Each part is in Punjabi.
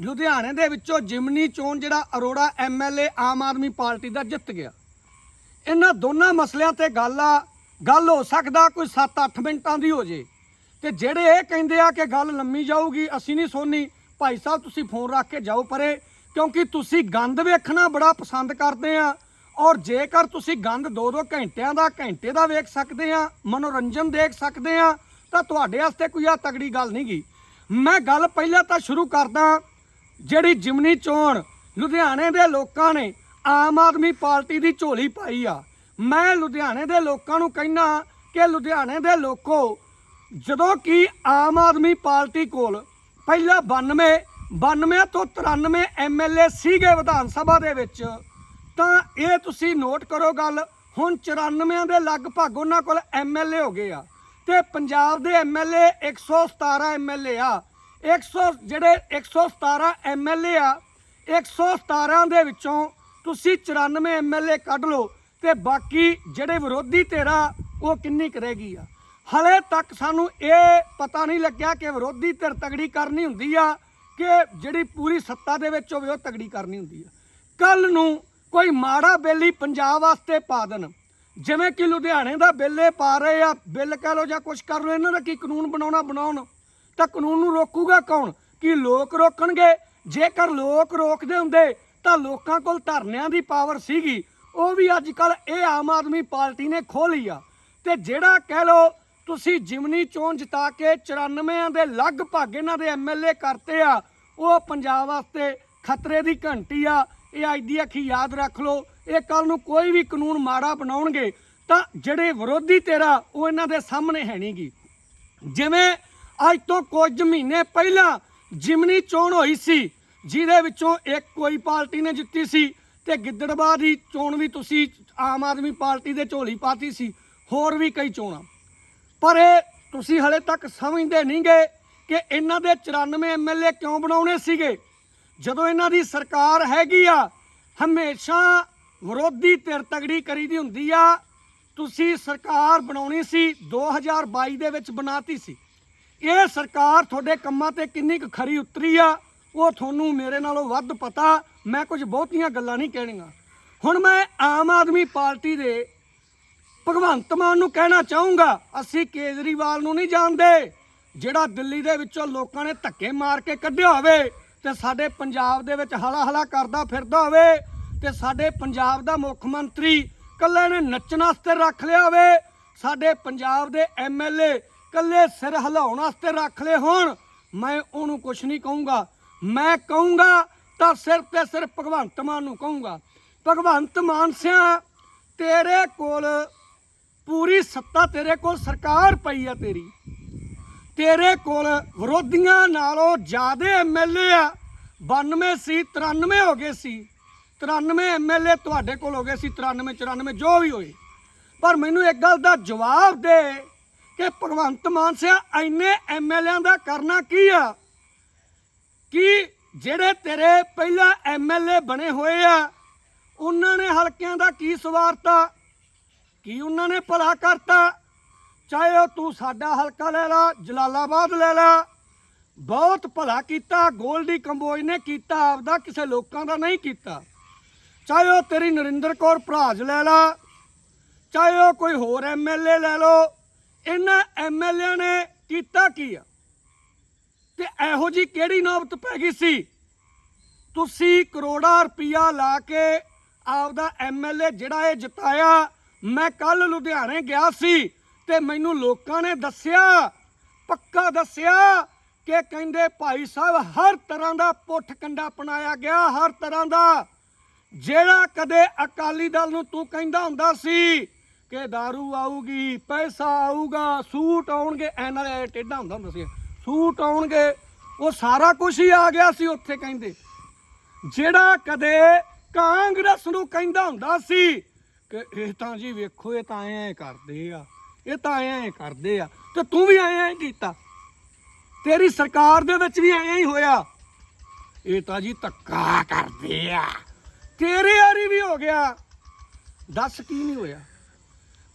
ਲੁਧਿਆਣੇ ਦੇ ਵਿੱਚੋਂ ਜਿਮਨੀ ਚੋਣ ਜਿਹੜਾ ਅਰੋੜਾ ਐਮਐਲਏ ਆਮ ਆਦਮੀ ਪਾਰਟੀ ਦਾ ਜਿੱਤ ਗਿਆ। ਇਹਨਾਂ ਦੋਨਾਂ ਮਸਲਿਆਂ ਤੇ ਗੱਲ ਆ, ਗੱਲ ਹੋ ਸਕਦਾ ਕੋਈ 7-8 ਮਿੰਟਾਂ ਦੀ ਹੋ ਜੇ। ਤੇ ਜਿਹੜੇ ਇਹ ਕਹਿੰਦੇ ਆ ਕਿ ਗੱਲ ਲੰਮੀ ਜਾਊਗੀ, ਅਸੀਂ ਨਹੀਂ ਸੁਣਨੀ ਭਾਈ ਸਾਹਿਬ, ਤੁਸੀਂ ਫੋਨ ਰੱਖ ਕੇ ਜਾਓ ਪਰੇ, ਕਿਉਂਕਿ ਤੁਸੀਂ ਗੰਦ ਵੇਖਣਾ ਬੜਾ ਪਸੰਦ ਕਰਦੇ ਆ। ਔਰ ਜੇਕਰ ਤੁਸੀਂ ਗੰਦ 2-2 ਘੰਟਿਆਂ ਦਾ, ਘੰਟੇ ਦਾ ਵੇਖ ਸਕਦੇ ਆ, ਮਨੋਰੰਜਨ ਦੇਖ ਸਕਦੇ ਆ, ਤਾਂ ਤੁਹਾਡੇ ਵਾਸਤੇ ਕੋਈ ਆ ਤਗੜੀ ਗੱਲ ਨਹੀਂ ਗੀ। ਮੈਂ ਗੱਲ ਪਹਿਲਾਂ ਤਾਂ ਸ਼ੁਰੂ ਕਰਦਾ ਜਿਹੜੀ ਜਿਮਨੀ ਚੋਣ ਲੁਧਿਆਣੇ ਦੇ ਲੋਕਾਂ ਨੇ ਆਮ ਆਦਮੀ ਪਾਰਟੀ ਦੀ ਝੋਲੀ ਪਾਈ ਆ। ਮੈਂ ਲੁਧਿਆਣੇ ਦੇ ਲੋਕਾਂ ਨੂੰ ਕਹਿਣਾ ਕਿ ਲੁਧਿਆਣੇ ਦੇ ਲੋਕੋ, ਜਦੋਂ ਕਿ ਆਮ ਆਦਮੀ ਪਾਰਟੀ ਕੋਲ ਪਹਿਲਾਂ 92 92 ਤੋਂ 93 ਐਮਐਲਏ ਸੀਗੇ ਵਿਧਾਨ ਸਭਾ ਦੇ ਵਿੱਚ, ਤਾਂ ਇਹ ਤੁਸੀਂ ਨੋਟ ਕਰੋ ਗੱਲ, ਹੁਣ 94 ਦੇ ਲਗਭਗ ਉਹਨਾਂ ਕੋਲ ਐਮਐਲਏ ਹੋ ਗਏ ਆ। ਤੇ ਪੰਜਾਬ ਦੇ ਐਮਐਲਏ 117 ਐਮਐਲਏ ਆ। 100 ਜਿਹੜੇ 117 ਐਮਐਲਏ ਆ 117 ਦੇ ਵਿੱਚੋਂ ਤੁਸੀਂ 94 ਐਮਐਲਏ ਕੱਢ ਲਓ ਤੇ ਬਾਕੀ ਜਿਹੜੇ ਵਿਰੋਧੀ ਧਿਰਾ, ਉਹ ਕਿੰਨੀ ਕਰੇਗੀ ਆ। ਹਲੇ ਤੱਕ ਸਾਨੂੰ ਇਹ ਪਤਾ ਨਹੀਂ ਲੱਗਿਆ ਕਿ ਵਿਰੋਧੀ ਧਿਰ ਤਗੜੀ ਕਰਨੀ ਹੁੰਦੀ ਆ ਕਿ ਜਿਹੜੀ ਪੂਰੀ ਸੱਤਾ ਦੇ ਵਿੱਚ ਹੋਵੇ, ਉਹ ਤਗੜੀ ਕਰਨੀ ਹੁੰਦੀ ਆ। ਕੱਲ ਨੂੰ ਕੋਈ ਮਾੜਾ ਬਿੱਲ ਹੀ ਪੰਜਾਬ ਵਾਸਤੇ ਪਾ ਦੇਣ। ਜਿਵੇਂ ਕਿ ਲੁਧਿਆਣੇ ਦਾ ਬਿੱਲ ਪਾ ਰਹੇ ਆ, ਬਿੱਲ ਕਹਿ ਲੋ ਜਾਂ ਕੁਝ ਕਰ ਲੋ ਇਹਨਾਂ ਦਾ ਕੀ ਕਾਨੂੰਨ ਬਣਾਉਣਾ, ਬਣਾਉਣ। ਤਾਂ ਕਾਨੂੰਨ ਨੂੰ ਰੋਕੂਗਾ ਕੌਣ? ਕੀ ਲੋਕ ਰੋਕਣਗੇ? ਜੇਕਰ ਲੋਕ ਰੋਕਦੇ ਹੁੰਦੇ, ਤਾਂ ਲੋਕਾਂ ਕੋਲ ਧਰਨਿਆਂ ਦੀ ਪਾਵਰ ਸੀਗੀ। ਉਹ ਵੀ ਅੱਜ ਕੱਲ ਇਹ ਆਮ ਆਦਮੀ ਪਾਰਟੀ ਨੇ ਖੋ ਲਈ ਆ। ਤੇ ਜਿਹੜਾ ਕਹਿ ਲੋ ਤੁਸੀਂ ਜਿਮਨੀ ਚੋਣ ਜਿਤਾ ਕੇ 94 ਦੇ ਲਗਭਗ ਇਹਨਾਂ ਦੇ ਐਮਐਲਏ ਕਰਤੇ ਆ, ਉਹ ਪੰਜਾਬ ਵਾਸਤੇ ਖਤਰੇ ਦੀ ਘੰਟੀ ਆ। ਇਹ ਅੱਜ ਦੀ ਅੱਖੀ ਯਾਦ ਰੱਖ ਲਓ, ਇਹ ਕੱਲ ਨੂੰ ਕੋਈ ਵੀ ਕਾਨੂੰਨ ਮਾੜਾ ਬਣਾਉਣਗੇ, ਤਾਂ ਜਿਹੜੇ ਵਿਰੋਧੀ ਤੇਰਾ ਉਹ ਇਹਨਾਂ ਦੇ ਸਾਹਮਣੇ ਹੈ ਨਹੀਂਗੀ ਜਿਵੇਂ ਅੱਜ ਤੋਂ ਕੁਝ ਮਹੀਨੇ ਪਹਿਲਾਂ ਜਿਮਨੀ ਚੋਣ ਹੋਈ ਸੀ, ਜਿਹਦੇ ਵਿੱਚੋਂ ਇੱਕ ਕੋਈ ਪਾਰਟੀ ਨੇ ਜਿੱਤੀ ਸੀ ਤੇ ਗਿੱਦੜਬਾਹ ਦੀ ਚੋਣ ਵੀ ਤੁਸੀਂ ਆਮ ਆਦਮੀ ਪਾਰਟੀ ਦੇ ਝੋਲੀ ਪਾਤੀ ਸੀ, ਹੋਰ ਵੀ ਕਈ ਚੋਣਾਂ। ਪਰ ਇਹ ਤੁਸੀਂ ਹਲੇ ਤੱਕ ਸਮਝਦੇ ਨਹੀਂਗੇ ਕਿ ਇਹਨਾਂ ਦੇ 94 ਐਮਐਲਏ ਕਿਉਂ ਬਣਾਉਣੇ ਸੀਗੇ। ਜਦੋਂ ਇਹਨਾਂ ਦੀ ਸਰਕਾਰ ਹੈਗੀ ਆ, ਹਮੇਸ਼ਾ ਵਿਰੋਧੀ ਧਿਰ ਤਗੜੀ ਕਰੀ ਦੀ ਹੁੰਦੀ ਆ। ਤੁਸੀਂ ਸਰਕਾਰ ਬਣਾਉਣੀ ਸੀ 2022 ਦੇ ਵਿੱਚ ਬਣਾਤੀ ਸੀ। ਇਹ ਸਰਕਾਰ ਤੁਹਾਡੇ ਕੰਮਾਂ ਤੇ ਕਿੰਨੀ ਕੁ ਖਰੀ ਉਤਰੀ ਆ, ਉਹ ਤੁਹਾਨੂੰ ਮੇਰੇ ਨਾਲੋਂ ਵੱਧ ਪਤਾ, ਮੈਂ ਕੁਝ ਬਹੁਤੀਆਂ ਗੱਲਾਂ ਨਹੀਂ ਕਹਿਣੀਆਂ। ਹੁਣ ਮੈਂ ਆਮ ਆਦਮੀ ਪਾਰਟੀ ਦੇ ਭਗਵੰਤ ਮਾਨ ਨੂੰ ਕਹਿਣਾ ਚਾਹੂੰਗਾ, ਅਸੀਂ ਕੇਜਰੀਵਾਲ ਨੂੰ ਨਹੀਂ ਜਾਣਦੇ, ਜਿਹੜਾ ਦਿੱਲੀ ਦੇ ਵਿੱਚੋਂ ਲੋਕਾਂ ਨੇ ਧੱਕੇ ਮਾਰ ਕੇ ਕੱਢਿਆ ਹੋਵੇ ਤੇ ਸਾਡੇ ਪੰਜਾਬ ਦੇ ਵਿੱਚ ਹਲਾ ਹਲਾ ਕਰਦਾ ਫਿਰਦਾ ਹੋਵੇ ਤੇ ਸਾਡੇ ਪੰਜਾਬ ਦਾ ਮੁੱਖ ਮੰਤਰੀ ਕੱਲੇ ਨੇ ਨੱਚਣ ਵਾਸਤੇ ਰੱਖ ਲਿਆ ਹੋਵੇ, ਸਾਡੇ ਪੰਜਾਬ ਦੇ ਐਮਐਲਏ ਕੱਲੇ ਸਿਰ ਹਿਲਾਉਣ ਵਾਸਤੇ ਰੱਖ ਲਏ ਹੋਣ, ਮੈਂ ਉਹਨੂੰ ਕੁਝ ਨਹੀਂ ਕਹੂੰਗਾ। ਮੈਂ ਕਹੂੰਗਾ ਤਾਂ ਸਿਰਫ ਤੇ ਸਿਰਫ ਭਗਵੰਤ ਮਾਨ ਨੂੰ ਕਹੂੰਗਾ। ਭਗਵੰਤ ਮਾਨ ਸਿਆ, ਤੇਰੇ ਕੋਲ ਪੂਰੀ ਸੱਤਾ ਤੇਰੇ ਕੋਲ ਸਰਕਾਰ ਪਈ ਆ ਤੇਰੀ। ਤੇਰੇ ਕੋਲ ਵਿਰੋਧੀਆਂ ਨਾਲੋਂ ਜ਼ਿਆਦਾ ਐਮਐਲਏ ਆ। 92 ਸੀ 93 ਹੋ ਗਏ ਸੀ। 93 ਐਮਐਲਏ ਤੁਹਾਡੇ ਕੋਲ ਹੋ ਗਏ ਸੀ 93 94 ਜੋ ਵੀ ਹੋਏ। ਪਰ ਮੈਨੂੰ ਇੱਕ ਗੱਲ ਦਾ ਜਵਾਬ ਦੇ। ਕਿ ਭਗਵੰਤ ਮਾਨ ਸਿਆ ਇੰਨੇ ਐਮਐਲਏਆਂ ਦਾ ਕਰਨਾ ਕੀ ਆ? ਕਿ ਜਿਹੜੇ ਤੇਰੇ ਪਹਿਲਾਂ ਐਮਐਲਏ ਬਣੇ ਹੋਏ ਆ, ਉਹਨਾਂ ਨੇ ਹਲਕਿਆਂ ਦਾ ਕੀ ਸਵਾਰਤਾ? ਕੀ ਉਹਨਾਂ ਨੇ ਭਲਾ ਕਰਤਾ? ਚਾਹੇ ਉਹ ਤੂੰ ਸਾਡਾ ਹਲਕਾ ਲੈ ਲਾ, ਜਲਾਲਾਬਾਦ ਲੈ ਲਾ। ਬਹੁਤ ਭਲਾ ਕੀਤਾ, ਗੋਲਡੀ ਕੰਬੋਜ ਨੇ ਕੀਤਾ, ਆਪਦਾ ਕਿਸੇ ਲੋਕਾਂ ਦਾ ਨਹੀਂ ਕੀਤਾ। ਚਾਹੇ ਉਹ ਤੇਰੀ ਨਰਿੰਦਰ ਕੌਰ ਭਰਾਜ ਲੈ ਲਾ, ਚਾਹੇ ਉਹ ਕੋਈ ਹੋਰ ਐਮਐਲਏ ਲੈ ਲਓ। ਇਹਨਾਂ ਐਮਐਲਏ ਨੇ ਕੀਤਾ ਕੀ ਆ? ਤੇ ਇਹੋ ਜੀ ਕਿਹੜੀ ਨੌਬਤ ਪੈ ਗਈ ਸੀ? ਤੁਸੀਂ ਕਰੋੜਾ ਰੁਪਇਆ ਲਾ ਕੇ ਆਪਦਾ ਐਮਐਲਏ ਜਿਹੜਾ ਇਹ ਜਿਤਾਇਆ, ਮੈਂ ਕੱਲ ਲੁਧਿਆਣੇ ਗਿਆ ਸੀ ਤੇ ਮੈਨੂੰ ਲੋਕਾਂ ਨੇ ਦੱਸਿਆ, ਪੱਕਾ ਦੱਸਿਆ ਕਿ ਕਹਿੰਦੇ ਭਾਈ ਸਾਹਿਬ ਹਰ ਤਰ੍ਹਾਂ ਦਾ ਪੁੱਠ ਕੰਡਾ ਅਪਣਾਇਆ ਗਿਆ, ਹਰ ਤਰ੍ਹਾਂ ਦਾ। ਜਿਹੜਾ ਕਦੇ ਅਕਾਲੀ ਦਲ ਨੂੰ ਤੂੰ ਕਹਿੰਦਾ ਹੁੰਦਾ ਸੀ ਕਿ दारू ਆਊਗੀ, ਪੈਸਾ ਆਊਗਾ, ਸੂਟ ਆਉਣਗੇ, ਐਨਾਂ ਦੇ ਟੇਡਾ ਹੁੰਦਾ ਹੁੰਦਾ ਸੀ। ਸੂਟ ਆਉਣਗੇ, ਉਹ ਸਾਰਾ ਕੁਝ ਹੀ ਆ ਗਿਆ ਸੀ ਉੱਥੇ ਕਹਿੰਦੇ। ਜਿਹੜਾ ਕਦੇ ਕਾਂਗਰਸ ਨੂੰ ਕਹਿੰਦਾ ਹੁੰਦਾ ਸੀ ਕਿ ਇਹ ਤਾਂ ਜੀ ਵੇਖੋ, ਇਹ ਤਾਂ ਐਂ ਕਰਦੇ ਆ, ਇਹ ਤਾਂ ਐਂ ਕਰਦੇ ਆ, ਤੇ ਤੂੰ ਵੀ ਐਂ ਐਂ ਕੀਤਾ। ਤੇਰੀ ਸਰਕਾਰ ਦੇ ਵਿੱਚ ਵੀ ਐਂ ਹੀ ਹੋਇਆ। ਇਹ ਤਾਂ ਜੀ ਧੱਕਾ ਕਰਦੇ ਆ। ਤੇਰੇ ਆਰੀ ਵੀ ਹੋ ਗਿਆ। ਦੱਸ ਕੀ ਨਹੀਂ ਹੋਇਆ?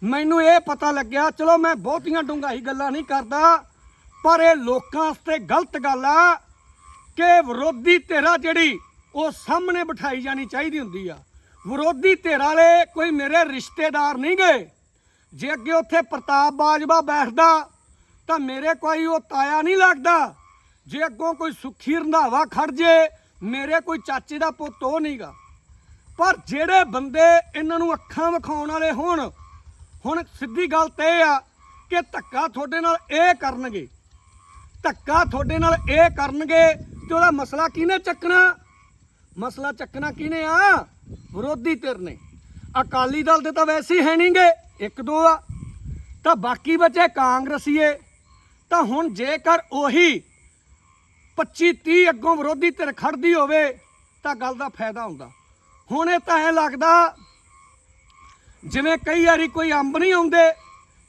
ਮੈਨੂੰ ਇਹ ਪਤਾ ਲੱਗਿਆ, ਚਲੋ ਮੈਂ ਬਹੁਤੀਆਂ ਡੂੰਘਾਈ ਗੱਲਾਂ ਨਹੀਂ ਕਰਦਾ, ਪਰ ਇਹ ਲੋਕਾਂ ਵਾਸਤੇ ਗਲਤ ਗੱਲ ਆ ਕਿ ਵਿਰੋਧੀ ਧਿਰਾ ਜਿਹੜੀ, ਉਹ ਸਾਹਮਣੇ ਬਿਠਾਈ ਜਾਣੀ ਚਾਹੀਦੀ ਹੁੰਦੀ ਆ। ਵਿਰੋਧੀ ਧਿਰ ਵਾਲੇ ਕੋਈ ਮੇਰੇ ਰਿਸ਼ਤੇਦਾਰ ਨਹੀਂ ਗਏ ਜੇ ਅੱਗੇ ਉੱਥੇ ਪ੍ਰਤਾਪ ਬਾਜਵਾ ਬੈਠਦਾ, ਤਾਂ ਮੇਰੇ ਕੋਈ ਉਹ ਤਾਇਆ ਨਹੀਂ ਲੱਗਦਾ। ਜੇ ਅੱਗੋਂ ਕੋਈ ਸੁਖੀ ਰੰਧਾਵਾ ਖੜ ਜੇ, ਮੇਰੇ ਕੋਈ ਚਾਚੇ ਦਾ ਪੁੱਤ ਉਹ ਨਹੀਂਗਾ ਪਰ ਜਿਹੜੇ ਬੰਦੇ ਇਹਨਾਂ ਨੂੰ ਅੱਖਾਂ ਵਿਖਾਉਣ ਵਾਲੇ ਹੋਣ ਹੁਣ ਸਿੱਧੀ ਗੱਲ ਤੇ ਇਹ ਆ ਕਿ ਧੱਕਾ ਤੁਹਾਡੇ ਨਾਲ ਇਹ ਕਰਨਗੇ। ਧੱਕਾ ਤੁਹਾਡੇ ਨਾਲ ਇਹ ਕਰਨਗੇ ਤੇ ਉਹਦਾ ਮਸਲਾ ਕਿਹਨੇ ਚੱਕਣਾ? ਮਸਲਾ ਚੱਕਣਾ ਕਿਹਨੇ ਆ? ਵਿਰੋਧੀ ਧਿਰ ਨੇ। ਅਕਾਲੀ ਦਲ ਦੇ ਤਾਂ ਵੈਸੇ ਹੀ ਹੈ ਨਹੀਂਗੇ ਇੱਕ ਦੋ ਆ। ਤਾਂ ਬਾਕੀ ਬਚੇ ਕਾਂਗਰਸੀਏ। ਤਾਂ ਹੁਣ ਜੇਕਰ ਉਹੀ 25 30 ਅੱਗੋਂ ਵਿਰੋਧੀ ਧਿਰ ਖੜਦੀ ਹੋਵੇ ਤਾਂ ਗੱਲ ਦਾ ਫਾਇਦਾ ਹੁੰਦਾ। ਹੁਣ ਇਹ ਤਾਂ ਐ ਲੱਗਦਾ ਜਿਵੇਂ ਕਈ ਵਾਰੀ ਕੋਈ ਅੰਬ ਨਹੀਂ ਆਉਂਦੇ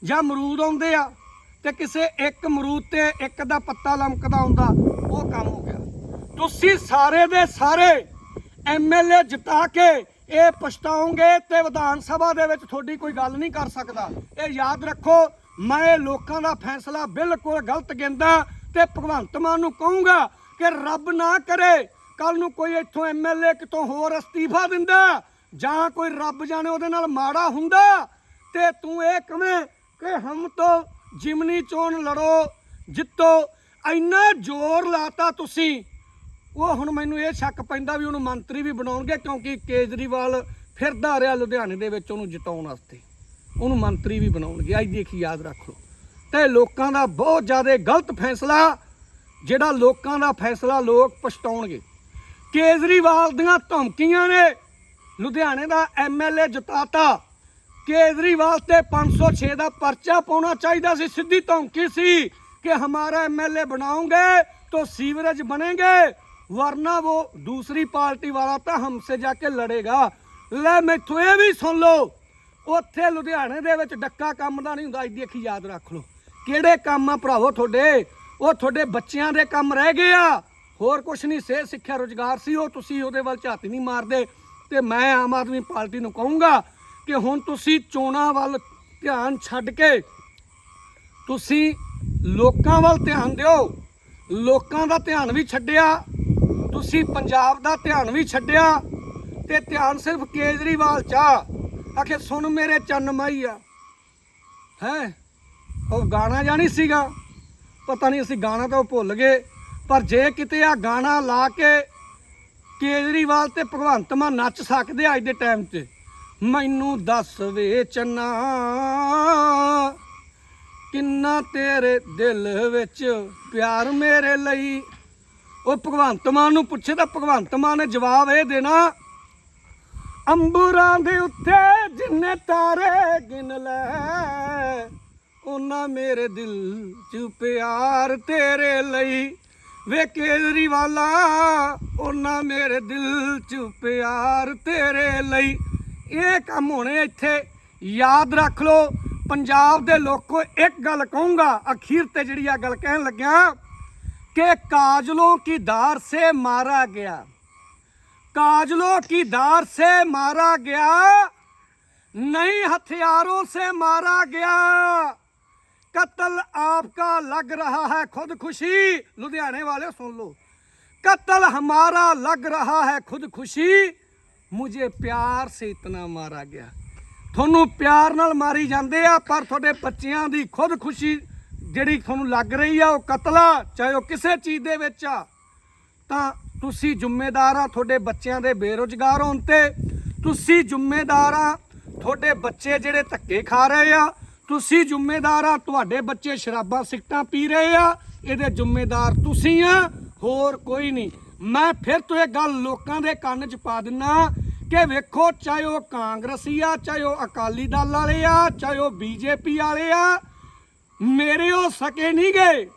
ਜਾਂ ਅਮਰੂਦ ਆਉਂਦੇ ਆ ਤੇ ਕਿਸੇ ਇੱਕ ਅਮਰੂਦ ਤੇ ਇੱਕ ਦਾ ਪੱਤਾ ਲਮਕਦਾ ਹੁੰਦਾ, ਉਹ ਕੰਮ ਹੋ ਗਿਆ। ਤੁਸੀਂ ਸਾਰੇ ਦੇ ਸਾਰੇ ਐਮਐਲਏ ਜਿਤਾ ਕੇ ਇਹ ਪਛਤਾਓਗੇ ਤੇ ਵਿਧਾਨ ਸਭਾ ਦੇ ਵਿੱਚ ਤੁਹਾਡੀ ਕੋਈ ਗੱਲ ਨਹੀਂ ਕਰ ਸਕਦਾ। ਇਹ ਯਾਦ ਰੱਖੋ, ਮੈਂ ਇਹ ਲੋਕਾਂ ਦਾ ਫੈਸਲਾ ਬਿਲਕੁਲ ਗਲਤ ਗਿੰਦਾ ਤੇ ਭਗਵੰਤ ਮਾਨ ਨੂੰ ਕਹੂੰਗਾ ਕਿ ਰੱਬ ਨਾ ਕਰੇ ਕੱਲ ਨੂੰ ਕੋਈ ਇੱਥੋਂ ਐਮਐਲਏ ਕਿਤੋਂ ਹੋਰ ਅਸਤੀਫਾ ਦਿੰਦਾ। ਜਾਂ ਕੋਈ ਰੱਬ ਜਾਣੇ ਉਹਦੇ ਨਾਲ ਮਾੜਾ ਹੁੰਦਾ ਤੇ ਤੂੰ ਇਹ ਕਵੇਂ ਕਿ ਹਮ ਤੋਂ ਜਿਮਨੀ ਚੋਣ ਲੜੋ, ਜਿੱਤੋ, ਇੰਨਾ ਜ਼ੋਰ ਲਾਤਾ ਤੁਸੀਂ। ਉਹ ਹੁਣ ਮੈਨੂੰ ਇਹ ਸ਼ੱਕ ਪੈਂਦਾ ਵੀ ਉਹਨੂੰ ਮੰਤਰੀ ਵੀ ਬਣਾਉਣਗੇ ਕਿਉਂਕਿ ਕੇਜਰੀਵਾਲ ਫਿਰਦਾ ਰਿਹਾ ਲੁਧਿਆਣੇ ਦੇ ਵਿੱਚ ਉਹਨੂੰ ਜਿਤਾਉਣ ਵਾਸਤੇ। ਉਹਨੂੰ ਮੰਤਰੀ ਵੀ ਬਣਾਉਣਗੇ। ਅੱਜ ਦੇਖੀ ਯਾਦ ਰੱਖ ਲਓ। ਤੇ ਲੋਕਾਂ ਦਾ ਬਹੁਤ ਜ਼ਿਆਦਾ ਗਲਤ ਫੈਸਲਾ, ਜਿਹੜਾ ਲੋਕਾਂ ਦਾ ਫੈਸਲਾ ਲੋਕ ਪਛਤਾਉਣਗੇ। ਕੇਜਰੀਵਾਲ ਦੀਆਂ ਧਮਕੀਆਂ ਨੇ ਲੁਧਿਆਣੇ ਦਾ ਐਮਐਲਏ ਜਿਤਾਤਾ ਕੇਜਰੀਵਾਲ ਤੇ 506 ਦਾ ਪਰਚਾ ਪਾਉਣਾ ਚਾਹੀਦਾ ਸੀ ਸਿੱਧੀ ਧਮਕੀ ਸੀ ਕਿ ਹਮਾਰਾ ਐਮਐਲਏ बनाओगे तो सीवरेज बनेंगे वरना वो दूसरी पार्टी वाला ਤਾਂ हमसे जाके लड़ेगा ਲੈ ਮੈਥੋਂ ਇਹ ਵੀ ਸੁਣ ਲਓ ਉੱਥੇ ਲੁਧਿਆਣੇ ਦੇ ਵਿੱਚ ਡੱਕਾ ਕੰਮ ਦਾ ਨਹੀਂ ਹੁੰਦਾ ਅੱਜ ਦੇਖੀ ਯਾਦ ਰੱਖ ਲਓ ਕਿਹੜੇ ਕੰਮ ਆ ਭਰਾਵੋ ਤੁਹਾਡੇ ਉਹ ਤੁਹਾਡੇ ਬੱਚਿਆਂ ਦੇ ਕੰਮ ਰਹਿ ਗਏ ਆ ਹੋਰ ਕੁਛ ਨਹੀਂ ਸਿਹਤ ਸਿੱਖਿਆ ਰੋਜ਼ਗਾਰ ਸੀ ਉਹ ਤੁਸੀਂ ਉਹਦੇ ਵੱਲ ਝਾਤ ਨਹੀਂ ਮਾਰਦੇ ਤੇ ਮੈਂ ਆਮ ਆਦਮੀ ਪਾਰਟੀ ਨੂੰ ਕਹੂੰਗਾ ਕਿ ਹੁਣ ਤੁਸੀਂ ਚੋਣਾਂ ਵੱਲ ਧਿਆਨ ਛੱਡ ਕੇ ਤੁਸੀਂ ਲੋਕਾਂ ਵੱਲ ਧਿਆਨ ਦਿਓ। ਲੋਕਾਂ ਦਾ ਧਿਆਨ ਵੀ ਛੱਡਿਆ, ਤੁਸੀਂ ਪੰਜਾਬ ਦਾ ਧਿਆਨ ਵੀ ਛੱਡਿਆ ਤੇ ਧਿਆਨ ਸਿਰਫ ਕੇਜਰੀਵਾਲ ਚ ਆ। ਆਖੇ, ਸੁਣ ਮੇਰੇ ਚੰਨ ਮਾਈ ਆ। ਹੈ? ਉਹ ਗਾਣਾ ਜਾਣੀ ਸੀਗਾ? ਪਤਾ ਨਹੀਂ ਅਸੀਂ ਗਾਣਾ ਤਾਂ ਉਹ ਭੁੱਲ ਗਏ, ਪਰ ਜੇ ਕਿਤੇ ਆ ਗਾਣਾ ਲਾ ਕੇ ਕੇਜਰੀਵਾਲ ਤੇ ਭਗਵੰਤ ਮਾਨ ਨੱਚ ਸਕਦੇ ਅੱਜ ਦੇ ਟਾਈਮ ਤੇ। ਮੈਨੂੰ ਦੱਸ ਵੇ ਚੰਨਾ, ਕਿੰਨਾ ਤੇਰੇ ਦਿਲ ਵਿੱਚ ਪਿਆਰ ਮੇਰੇ ਲਈ। ਉਹ ਭਗਵੰਤ ਮਾਨ ਨੂੰ ਪੁੱਛੇ ਤਾਂ ਭਗਵੰਤ ਮਾਨ ਨੇ ਜਵਾਬ ਇਹ ਦੇਣਾ, ਅੰਬਰਾਂ ਦੇ ਉੱਤੇ ਜਿੰਨੇ ਤਾਰੇ ਗਿਣ ਲੈ, ਉਹਨਾਂ ਮੇਰੇ ਦਿਲ 'ਚ ਪਿਆਰ ਤੇਰੇ ਲਈ। ਵੇ ਕੇਜਰੀਵਾਲਾ ਉਹਨਾਂ ਮੇਰੇ ਦਿਲ 'ਚ ਪਿਆਰ ਤੇਰੇ ਲਈ ਇਹ ਕੰਮ ਹੋਣੇ ਇੱਥੇ ਯਾਦ ਰੱਖ ਲਓ ਪੰਜਾਬ ਦੇ ਲੋਕੋ ਇੱਕ ਗੱਲ ਕਹੂੰਗਾ ਅਖੀਰ ਤੇ ਜਿਹੜੀ ਆ ਗੱਲ ਕਹਿਣ ਲੱਗਿਆ ਕਿ ਕਾਜਲੋਂ ਕੀ ਧਾਰ ਸੇ ਮਾਰਾ ਗਿਆ काजलों की धार से मारा गया नहीं हथियारों से मारा गया कत्ल आपका लग रहा है खुदकुशी लुधियाने वाले सुन लो कत्ल हमारा लग रहा है खुदकुशी मुझे प्यार से इतना मारा गया ਤੁਹਾਨੂੰ ਪਿਆਰ ਨਾਲ ਮਾਰੀ ਜਾਂਦੇ ਆ ਪਰ ਤੁਹਾਡੇ ਬੱਚਿਆਂ ਦੀ ਖੁਦਕੁਸ਼ੀ ਜਿਹੜੀ ਤੁਹਾਨੂੰ ਲੱਗ ਰਹੀ ਆ ਉਹ ਕਤਲ ਆ ਚਾਹੇ ਉਹ ਕਿਸੇ ਚੀਜ਼ ਦੇ ਵਿੱਚ ਆ ਤਾਂ ਤੁਸੀਂ ਜ਼ਿੰਮੇਦਾਰ ਆ ਤੁਹਾਡੇ ਬੱਚਿਆਂ ਦੇ ਬੇਰੁਜ਼ਗਾਰ ਹੋਣ ਤੇ ਤੁਸੀਂ ਜ਼ਿੰਮੇਦਾਰ ਆ ਤੁਹਾਡੇ ਬੱਚੇ ਜਿਹੜੇ ਧੱਕੇ ਖਾ ਰਹੇ ਆ ਤੁਸੀਂ ਜ਼ਿੰਮੇਦਾਰ ਆ, ਤੁਹਾਡੇ ਬੱਚੇ ਸ਼ਰਾਬਾਂ ਸਿਗਟਾਂ ਪੀ ਰਹੇ ਆ, ਇਹਦੇ ਜ਼ਿੰਮੇਦਾਰ ਤੁਸੀਂ ਆ, ਹੋਰ ਕੋਈ ਨਹੀਂ। ਮੈਂ ਫਿਰ ਤੋਂ ਇਹ ਗੱਲ ਲੋਕਾਂ ਦੇ ਕੰਨ 'ਚ ਪਾ ਦਿੰਨਾ ਕਿ ਵੇਖੋ, ਚਾਹੇ ਉਹ ਕਾਂਗਰਸੀ ਆ, ਚਾਹੇ ਉਹ ਅਕਾਲੀ ਦਲ ਵਾਲੇ ਆ, ਚਾਹੇ ਉਹ ਬੀਜੇਪੀ ਵਾਲੇ ਆ, ਮੇਰੇ ਉਹ ਸਕੇ ਨਹੀਂ ਗਏ।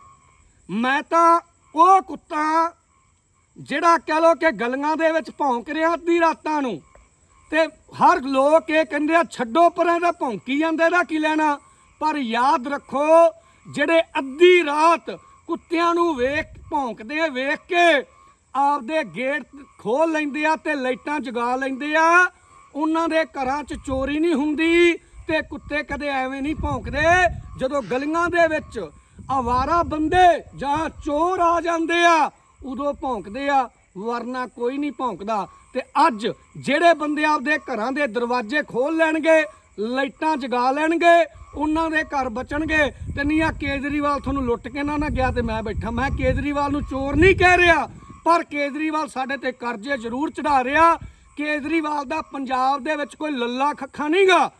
ਮੈਂ ਤਾਂ ਉਹ ਕੁੱਤਾ ਜਿਹੜਾ ਕਹਿ ਲੋ ਕਿ ਗਲੀਆਂ ਦੇ ਵਿੱਚ ਭੌਂਕ ਰਿਹਾ ਅੱਧੀ ਰਾਤਾਂ ਨੂੰ। ਤੇ ਹਰ ਲੋਕ ਇਹ ਕਹਿੰਦੇ ਆ, ਛੱਡੋ ਪਰਾਂ ਦਾ ਭੌਂਕੀ ਜਾਂਦੇ ਦਾ ਕੀ ਲੈਣਾ? ਪਰ ਯਾਦ ਰੱਖੋ, ਜਿਹੜੇ ਅੱਧੀ ਰਾਤ ਕੁੱਤਿਆਂ ਨੂੰ ਵੇਖ, ਭੌਂਕਦੇ ਵੇਖ ਕੇ ਆਪਦੇ ਗੇਟ ਖੋਲ ਲੈਂਦੇ ਆ ਤੇ ਲਾਈਟਾਂ ਜਗਾ ਲੈਂਦੇ ਆ, ਉਹਨਾਂ ਦੇ ਘਰਾਂ 'ਚ ਚੋਰੀ ਨਹੀਂ ਹੁੰਦੀ ਤੇ ਕੁੱਤੇ ਕਦੇ ਐਵੇਂ ਨਹੀਂ ਭੌਂਕਦੇ ਜਦੋਂ ਗਲੀਆਂ ਦੇ ਵਿੱਚ ਆਵਾਰਾ ਬੰਦੇ ਜਾਂ ਚੋਰ ਆ ਜਾਂਦੇ ਆ, ਉਦੋਂ ਭੌਂਕਦੇ ਆ। ਵਰਨਾ ਕੋਈ ਨਹੀਂ ਭੌਂਕਦਾ। ਤੇ ਅੱਜ ਜਿਹੜੇ ਬੰਦੇ ਆਪਦੇ ਘਰਾਂ ਦੇ ਦਰਵਾਜ਼ੇ ਖੋਲ ਲੈਣਗੇ, ਲਾਈਟਾਂ ਜਗਾ ਲੈਣਗੇ, ਉਹਨਾਂ ਦੇ ਘਰ ਬਚਣਗੇ, ਤੇ ਨਹੀਂ ਆ ਕੇਜਰੀਵਾਲ ਤੁਹਾਨੂੰ ਲੁੱਟ ਕੇ ਨਾ ਨਾ ਗਿਆ ਤੇ ਮੈਂ ਬੈਠਾ। ਮੈਂ ਕੇਜਰੀਵਾਲ ਨੂੰ ਚੋਰ ਨਹੀਂ ਕਹਿ ਰਿਹਾ, ਪਰ ਕੇਜਰੀਵਾਲ ਸਾਡੇ ਤੇ ਕਰਜ਼ੇ ਜ਼ਰੂਰ ਚੜਾ ਰਿਹਾ। ਕੇਜਰੀਵਾਲ ਦਾ ਪੰਜਾਬ ਦੇ ਵਿੱਚ ਕੋਈ ਲੱਲਾ ਖੱਖਾ ਨਹੀਂਗਾ।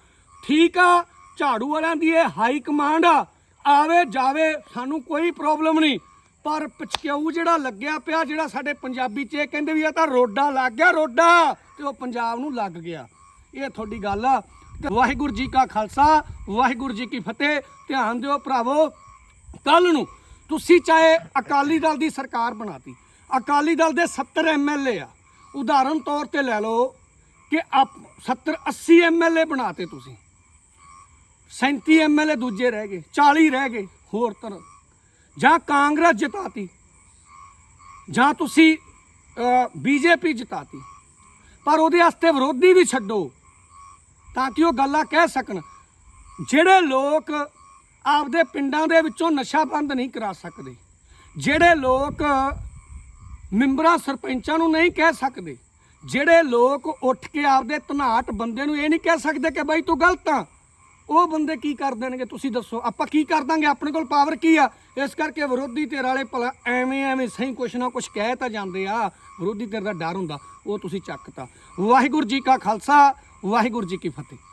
ਠੀਕ ਆ, ਝਾੜੂ ਵਾਲਿਆਂ ਦੀ ਇਹ ਹਾਈ ਕਮਾਂਡ ਆ। ਆਵੇ ਜਾਵੇ, ਸਾਨੂੰ ਕੋਈ ਪ੍ਰੋਬਲਮ ਨਹੀਂ। ਪਰ ਪਚਕਿਊ ਜਿਹੜਾ ਲੱਗਿਆ ਪਿਆ, ਜਿਹੜਾ ਸਾਡੇ ਪੰਜਾਬੀ ਚ ਇਹ ਕਹਿੰਦੇ ਵੀ ਇਹ ਤਾਂ ਰੋਡਾ ਲੱਗ ਗਿਆ, ਰੋਡਾ। ਤੇ ਉਹ ਪੰਜਾਬ ਨੂੰ ਲੱਗ ਗਿਆ। ਇਹ ਤੁਹਾਡੀ ਗੱਲ ਆ। ਤੇ ਵਾਹਿਗੁਰੂ ਜੀ ਕਾ ਖਾਲਸਾ, ਵਾਹਿਗੁਰੂ ਜੀ ਕੀ ਫਤਿਹ। ਧਿਆਨ ਦਿਓ ਭਰਾਵੋ ਕੱਲ ਨੂੰ ਤੁਸੀਂ ਚਾਹੇ ਅਕਾਲੀ ਦਲ ਦੀ ਸਰਕਾਰ ਬਣਾਤੀ, ਅਕਾਲੀ ਦਲ ਦੇ 70 ਐਮਐਲਏ ਆ। ਉਦਾਹਰਨ ਤੌਰ ਤੇ ਲੈ ਲਓ ਕਿ ਆਪ 70 80 ਐਮਐਲਏ ਬਣਾਤੇ ਤੁਸੀਂ। 37 ਐਮਐਲਏ ਦੂਜੇ ਰਹਿ ਗਏ 40 ਰਹਿ ਗਏ, ਹੋਰ ਤਰ੍ਹਾਂ। ਜਾਂ ਕਾਂਗਰਸ ਜਿਤਾਤੀ, ਜਾਂ ਤੁਸੀਂ ਬੀਜੇਪੀ ਜਿਤਾਤੀ, ਪਰ ਉਹਦੇ ਵਾਸਤੇ ਵਿਰੋਧੀ ਵੀ ਛੱਡੋ, ਤਾਂ ਕਿ ਉਹ ਗੱਲਾਂ ਕਹਿ ਸਕਣ। ਜਿਹੜੇ ਲੋਕ ਆਪਦੇ ਪਿੰਡਾਂ ਦੇ ਵਿੱਚੋਂ ਨਸ਼ਾ ਬੰਦ ਨਹੀਂ ਕਰਾ ਸਕਦੇ, ਜਿਹੜੇ ਲੋਕ ਮੈਂਬਰਾਂ, ਸਰਪੰਚਾਂ ਨੂੰ ਨਹੀਂ ਕਹਿ ਸਕਦੇ, ਜਿਹੜੇ ਲੋਕ ਉੱਠ ਕੇ ਆਪਦੇ ਧਨਾਟ ਬੰਦੇ ਨੂੰ ਇਹ ਨਹੀਂ ਕਹਿ ਸਕਦੇ ਕਿ ਬਾਈ ਤੂੰ ਗਲਤ ਆ ਉਹ ਬੰਦੇ ਕੀ ਕਰ ਦੇਣਗੇ? ਤੁਸੀਂ ਦੱਸੋ। ਆਪਾਂ ਕੀ ਕਰ ਦਾਂਗੇ? ਆਪਣੇ ਕੋਲ ਪਾਵਰ ਕੀ ਆ? ਇਸ ਕਰਕੇ ਵਿਰੋਧੀ ਧਿਰ ਵਾਲੇ ਭਲਾ ਐਵੇਂ ਐਵੇਂ ਸਹੀ ਕੁਛ ਨਾ ਕੁਛ ਕਹਿ ਤਾਂ ਜਾਂਦੇ ਆ। ਵਿਰੋਧੀ ਧਿਰ ਦਾ ਡਰ ਹੁੰਦਾ। ਉਹ ਤੁਸੀਂ ਚੱਕਤਾ। ਵਾਹਿਗੁਰੂ ਜੀ ਕਾ ਖਾਲਸਾ, ਵਾਹਿਗੁਰੂ ਜੀ ਕੀ ਫਤਿਹ।